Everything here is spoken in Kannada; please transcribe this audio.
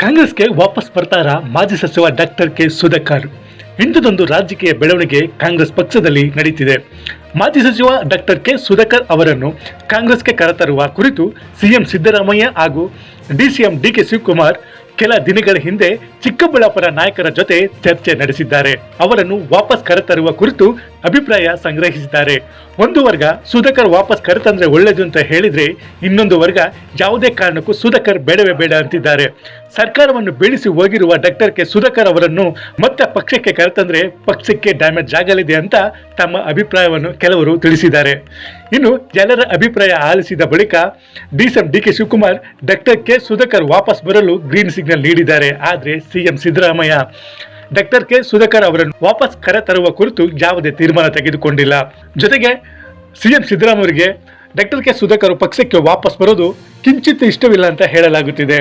ಕಾಂಗ್ರೆಸ್ಗೆ ವಾಪಸ್ ಬರ್ತಾರ ಮಾಜಿ ಸಚಿವ ಡಾಕ್ಟರ್ ಕೆ ಸುಧಾಕರ್? ಇಂಥದೊಂದು ರಾಜಕೀಯ ಬೆಳವಣಿಗೆ ಕಾಂಗ್ರೆಸ್ ಪಕ್ಷದಲ್ಲಿ ನಡೀತಿದೆ. ಮಾಜಿ ಸಚಿವ ಡಾಕ್ಟರ್ ಕೆ ಸುಧಾಕರ್ ಅವರನ್ನು ಕಾಂಗ್ರೆಸ್ಗೆ ಕರೆತರುವ ಕುರಿತು ಸಿಎಂ ಸಿದ್ದರಾಮಯ್ಯ ಹಾಗೂ ಡಿಸಿಎಂ ಡಿ ಕೆ ಶಿವಕುಮಾರ್ ಕೆಲ ದಿನಗಳ ಹಿಂದೆ ಚಿಕ್ಕಬಳ್ಳಾಪುರ ನಾಯಕರ ಜೊತೆ ಚರ್ಚೆ ನಡೆಸಿದ್ದಾರೆ. ಅವರನ್ನು ವಾಪಸ್ ಕರೆತರುವ ಕುರಿತು ಅಭಿಪ್ರಾಯ ಸಂಗ್ರಹಿಸಿದ್ದಾರೆ. ಒಂದು ವರ್ಗ ಸುಧಾಕರ್ ವಾಪಸ್ ಕರೆತಂದ್ರೆ ಒಳ್ಳೇದು ಅಂತ ಹೇಳಿದ್ರೆ ಇನ್ನೊಂದು ವರ್ಗ ಯಾವುದೇ ಕಾರಣಕ್ಕೂ ಸುಧಾಕರ್ ಬೇಡವೇ ಬೇಡ ಅಂತಿದ್ದಾರೆ. ಸರ್ಕಾರವನ್ನು ಬೀಳಿಸಿ ಹೋಗಿರುವ ಡಾಕ್ಟರ್ ಕೆ ಸುಧಾಕರ್ ಅವರನ್ನು ಮತ್ತೆ ಪಕ್ಷಕ್ಕೆ ಕರೆತಂದ್ರೆ ಪಕ್ಷಕ್ಕೆ ಡ್ಯಾಮೇಜ್ ಆಗಲಿದೆ ಅಂತ ತಮ್ಮ ಅಭಿಪ್ರಾಯವನ್ನು ಕೆಲವರು ತಿಳಿಸಿದ್ದಾರೆ. ಇನ್ನು ಜನರ ಅಭಿಪ್ರಾಯ ಆಲಿಸಿದ ಬಳಿಕ DCM D K Shivakumar doctor K Sudhakar ವಾಪಸ್ ಬರಲು ಗ್ರೀನ್ ಸಿಗ್ನಲ್ ನೀಡಿದ್ದಾರೆ. ಆದರೆ CM Siddaramaiah doctor K Sudhakar ಅವರನ್ನು ವಾಪಸ್ ಕರೆತರುವ ಕುರಿತು ಯಾವುದೇ ತೀರ್ಮಾನ ತೆಗೆದುಕೊಂಡಿಲ್ಲ. ಜೊತೆಗೆ ಸಿಎಂ ಸಿದ್ದರಾಮಯ್ಯರಿಗೆ ಡಾಕ್ಟರ್ ಕೆ ಸುಧಾಕರ್ ಪಕ್ಷಕ್ಕೆ ವಾಪಸ್ ಬರೋದು ಕಿಂಚಿತ್ ಇಷ್ಟವಿಲ್ಲ ಅಂತ ಹೇಳಲಾಗುತ್ತಿದೆ.